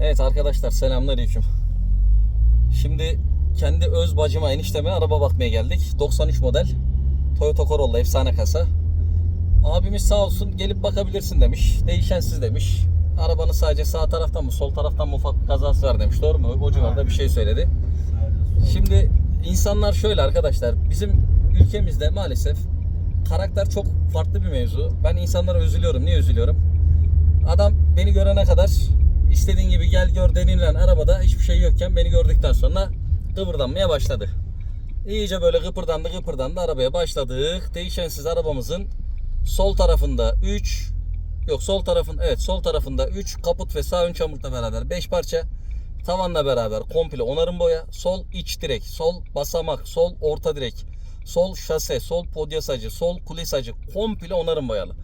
Evet arkadaşlar selamünaleyküm. Şimdi kendi öz bacıma enişteme araba bakmaya geldik. 93 model Toyota Corolla efsane kasa. Abimiz sağ olsun gelip bakabilirsin demiş. Değişensiz demiş. Arabanın sadece sağ taraftan mı sol taraftan mı ufak kazası var demiş. Doğru mu? O civarda bir şey söyledi. Şimdi insanlar şöyle arkadaşlar. Bizim ülkemizde maalesef karakter çok farklı bir mevzu. Ben insanlara üzülüyorum. Niye üzülüyorum? Adam beni görene kadar istediğin gibi gel gör denilen arabada hiçbir şey yokken beni gördükten sonra kıvırdanmaya başladı. İyice böyle kıpırdandı kıpırdandı arabaya başladık. Değişensiz arabamızın sol tarafında 3 yok sol tarafın evet sol tarafında 3 kaput ve sağ ön çamurla beraber 5 parça tavanla beraber komple onarım boya sol iç direk sol basamak sol orta direk sol şase sol podyasacı sol kulisacı komple onarım boyalı.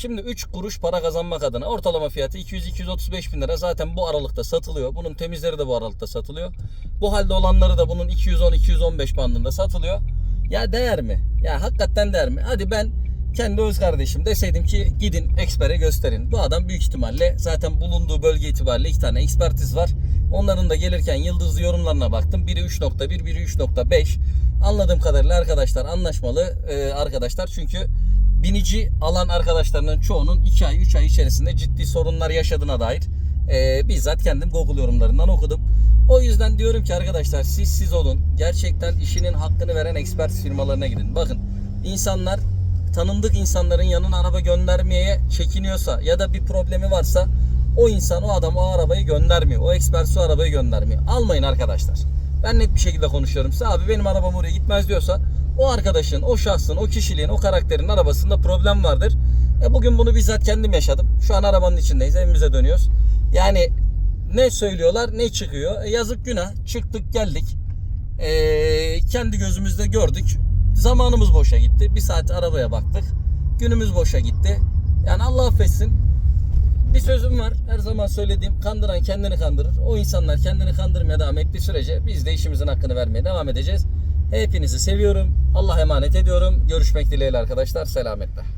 Şimdi 3 kuruş para kazanmak adına ortalama fiyatı 200-235 bin lira zaten bu aralıkta satılıyor. Bunun temizleri de bu aralıkta satılıyor. Bu halde olanları da bunun 210-215 bandında satılıyor. Ya değer mi? Ya hakikaten değer mi? Hadi ben kendi öz kardeşim deseydim ki gidin ekspere gösterin. Bu adam büyük ihtimalle zaten bulunduğu bölge itibariyle iki tane ekspertiz var. Onların da gelirken yıldızlı yorumlarına baktım. Biri 3.1, biri 3.5. Anladığım kadarıyla arkadaşlar anlaşmalı e, arkadaşlar. Çünkü binici alan arkadaşlarının çoğunun 2 ay 3 ay içerisinde ciddi sorunlar yaşadığına dair e, bizzat kendim Google yorumlarından okudum. O yüzden diyorum ki arkadaşlar siz siz olun. Gerçekten işinin hakkını veren ekspert firmalarına gidin. Bakın insanlar tanındık insanların yanına araba göndermeye çekiniyorsa ya da bir problemi varsa o insan o adam o arabayı göndermiyor. O ekspert o arabayı göndermiyor. Almayın arkadaşlar. Ben net bir şekilde konuşuyorum size. Abi benim arabam oraya gitmez diyorsa o arkadaşın, o şahsın, o kişiliğin, o karakterin arabasında problem vardır. E bugün bunu bizzat kendim yaşadım. Şu an arabanın içindeyiz. Evimize dönüyoruz. Yani ne söylüyorlar ne çıkıyor. E yazık günah. Çıktık geldik. E, kendi gözümüzde gördük. Zamanımız boşa gitti. Bir saat arabaya baktık. Günümüz boşa gitti. Yani Allah affetsin. Bir sözüm var. Her zaman söylediğim kandıran kendini kandırır. O insanlar kendini kandırmaya devam ettiği sürece biz de işimizin hakkını vermeye devam edeceğiz. Hepinizi seviyorum. Allah emanet ediyorum. Görüşmek dileğiyle arkadaşlar. Selametle.